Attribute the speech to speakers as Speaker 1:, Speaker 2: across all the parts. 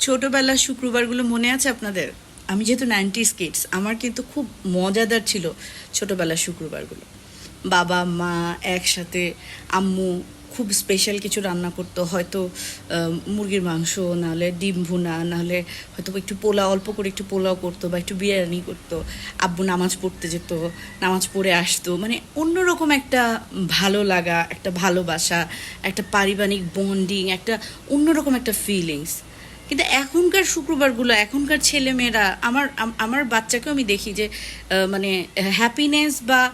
Speaker 1: ছোটোবেলার শুক্রবারগুলো মনে আছে আপনাদের? আমি যেহেতু নাইনটিস কিডস, আমার কিন্তু খুব মজাদার ছিল ছোটোবেলার শুক্রবারগুলো। বাবা, মা একসাথে, আম্মু খুব স্পেশাল কিছু রান্না করতো। হয়তো মুরগির মাংস, নাহলে ডিম ভুনা, নাহলে হয়তো একটু পোলাও, অল্প করে একটু পোলাও করতো বা একটু বিরিয়ানি করতো। আব্বু নামাজ পড়তে যেত, নামাজ পড়ে আসতো। মানে অন্যরকম একটা ভালো লাগা, একটা ভালোবাসা, একটা পারিবারিক বন্ডিং একটা অন্যরকম একটা ফিলিংস কিন্তু এখনকার শুক্রবারগুলো, এখনকার ছেলেমেয়েরা, আমার আমার বাচ্চাকেও আমি দেখি যে মানে হ্যাপিনেস বা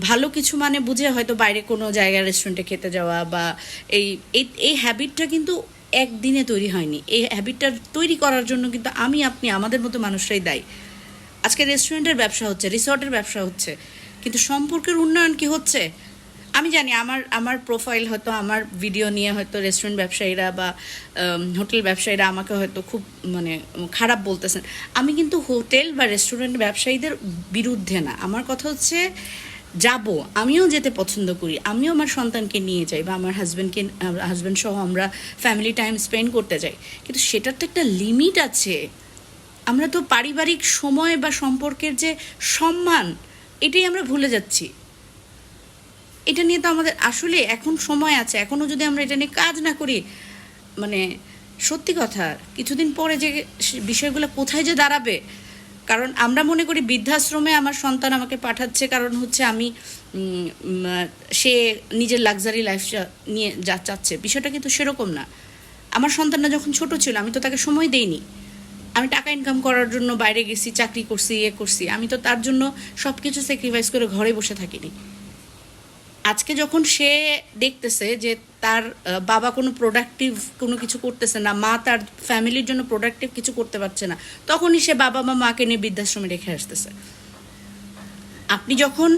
Speaker 1: ভালো কিছু মানে বুঝে হয়তো বাইরে কোনো জায়গায় রেস্টুরেন্টে খেতে যাওয়া বা এই, এই- হ্যাবিটটা কিন্তু একদিনে তৈরি হয়নি। এই হ্যাবিটটা তৈরি করার জন্য কিন্তু আমি, আপনি, আমাদের মতো মানুষরাই দায়ী। আজকে রেস্টুরেন্টের ব্যবসা হচ্ছে রিসর্টের ব্যবসা হচ্ছে, কিন্তু সম্পর্কের উন্নয়ন কি হচ্ছে? আমি জানি আমার আমার প্রোফাইল হয়তো, আমার ভিডিও নিয়ে হয়তো রেস্টুরেন্ট ব্যবসায়ীরা বা হোটেল ব্যবসায়ীরা আমাকে হয়তো খুব মানে খারাপ বলতেছেন। আমি কিন্তু হোটেল বা রেস্টুরেন্ট ব্যবসায়ীদের বিরুদ্ধে না। আমার কথা হচ্ছে যাব, আমিও যেতে পছন্দ করি, আমিও আমার সন্তানকে নিয়ে যাই বা আমার হাজব্যান্ডকে হাজব্যান্ড সহ আমরা ফ্যামিলি টাইম স্পেন্ড করতে যাই। কিন্তু সেটার তো একটা লিমিট আছে। আমরা তো পারিবারিক সময় বা সম্পর্কের যে সম্মান, এটাই আমরা ভুলে যাচ্ছি। এটা নিয়ে তো আমাদের আসলে এখন সময় আছে। এখনও যদি আমরা এটা নিয়ে কাজ না করি মানে সত্যি কথা, কিছুদিন পরে যে বিষয়গুলো কোথায় যে দাঁড়াবে, কারণ আমরা মনে করি বৃদ্ধাশ্রমে আমার সন্তান আমাকে পাঠাচ্ছে, কারণ হচ্ছে আমি সে নিজের লাক্সারি লাইফ নিয়ে যা চাচ্ছে। বিষয়টা কিন্তু সেরকম না। আমার সন্তানটা যখন ছোট ছিল, আমি তো তাকে সময় দেইনি। আমি টাকা ইনকাম করার জন্য বাইরে গেছি, চাকরি করছি ইয়ে করছি। আমি তো তার জন্য সব কিছু স্যাক্রিফাইস করে ঘরে বসে থাকিনি। আজকে যখন সে দেখতেছে যে তার বাবা কোনো প্রোডাক্টিভ কোনো কিছু করতেছে না, মা তার ফ্যামিলির জন্য প্রোডাক্টিভ কিছু করতে পারছে না, তখনই সে বাবা মা, মাকে নিয়ে বৃদ্ধাশ্রমে রেখে আসতেছে। আপনি যখন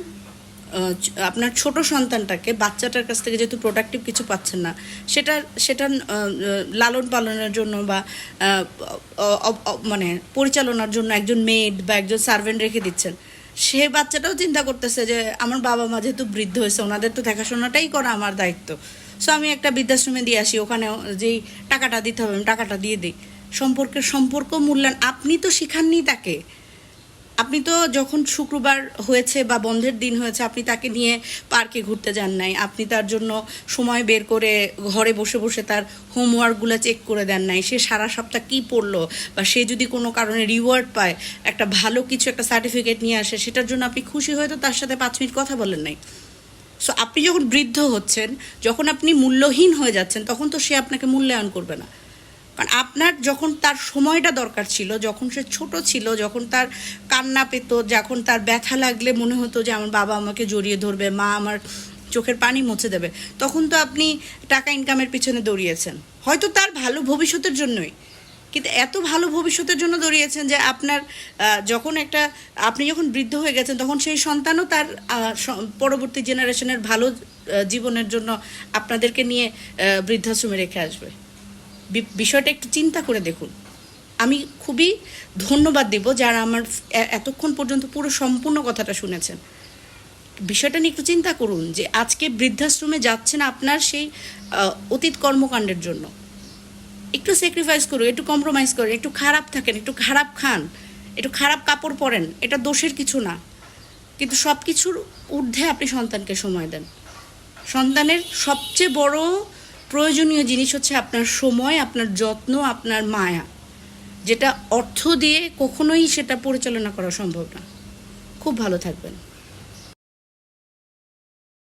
Speaker 1: আপনার ছোট সন্তানটাকে, বাচ্চাটার কাছ থেকে যেহেতু প্রোডাক্টিভ কিছু পাচ্ছেন না, সেটা সেটা লালন পালনের জন্য বা মানে পরিচালনার জন্য একজন মেড বা একজন সার্ভেন্ট রেখে দিচ্ছেন সে বাচ্চাটাও চিন্তা করতেছে যে আমার বাবা মা যেহেতু বৃদ্ধ হয়েছে, ওনাদের তো দেখাশোনাটাই করা আমার দায়িত্ব। সো আমি একটা বৃদ্ধাশ্রমে দিয়ে আসি, ওখানে যেই টাকাটা দিতে হবে, আমি টাকাটা দিয়ে দিই। সম্পর্কের সম্পর্ক মূল্যায়ন, আপনি তো শিখাননি তাকে। আপনি তো যখন শুক্রবার হয়েছে বা বন্ধের দিন হয়েছে, আপনি তাকে নিয়ে পার্কে ঘুরতে যান নাই। আপনি তার জন্য সময় বের করে ঘরে বসে বসে তার হোমওয়ার্কগুলো চেক করে দেন নাই। সে সারা সপ্তাহ কী পড়ল বা সে যদি কোনো কারণে রিওয়ার্ড পায়, একটা ভালো কিছু, একটা সার্টিফিকেট নিয়ে আসে, সেটার জন্য আপনি খুশি হয়ে তো তার সাথে পাঁচ মিনিট কথা বলেন নাই। সো আপনি যখন বৃদ্ধ হচ্ছেন, যখন আপনি মূল্যহীন হয়ে যাচ্ছেন, তখন তো সে আপনাকে মূল্যায়ন করবে না। কারণ আপনার যখন তার সময়টা দরকার ছিল, যখন সে ছোট ছিল, যখন তার কান্না পেত, যখন তার ব্যথা লাগলে মনে হতো যে আমার বাবা আমাকে জড়িয়ে ধরবে, মা আমার চোখের পানি মুছে দেবে, তখন তো আপনি টাকা ইনকামের পিছনে দৌড়িয়েছেন। হয়তো তার ভালো ভবিষ্যতের জন্যই, কিন্তু এত ভালো ভবিষ্যতের জন্য দৌড়িয়েছেন যে আপনার যখন একটা, আপনি যখন বৃদ্ধ হয়ে গেছেন, তখন সেই সন্তানও তার পরবর্তী জেনারেশনের ভালো জীবনের জন্য আপনাদেরকে নিয়ে বৃদ্ধাশ্রমে রেখে আসবে। বিষয়টা একটু চিন্তা করে দেখুন। আমি খুবই ধন্যবাদ দিব যারা আমার এতক্ষণ পর্যন্ত পুরো সম্পূর্ণ কথাটা শুনেছেন। বিষয়টা নিয়ে একটু চিন্তা করুন যে আজকে বৃদ্ধাশ্রমে যাচ্ছেন আপনার সেই অতীত কর্মকাণ্ডের জন্য। একটু স্যাক্রিফাইস করুন, একটু কম্প্রোমাইজ করুন, একটু খারাপ থাকেন, একটু খারাপ খান, একটু খারাপ কাপড় পরেন, এটা দোষের কিছু না। কিন্তু সব কিছুর ঊর্ধ্বে আপনি সন্তানকে সময় দেন। সন্তানের সবচেয়ে বড় প্রয়োজনীয় জিনিস হচ্ছে আপনার সময়, আপনার যত্ন, আপনার মায়া। যেটা অর্থ দিয়ে কখনোই সেটা পরিচালনা করা সম্ভব না। খুব ভালো থাকবেন।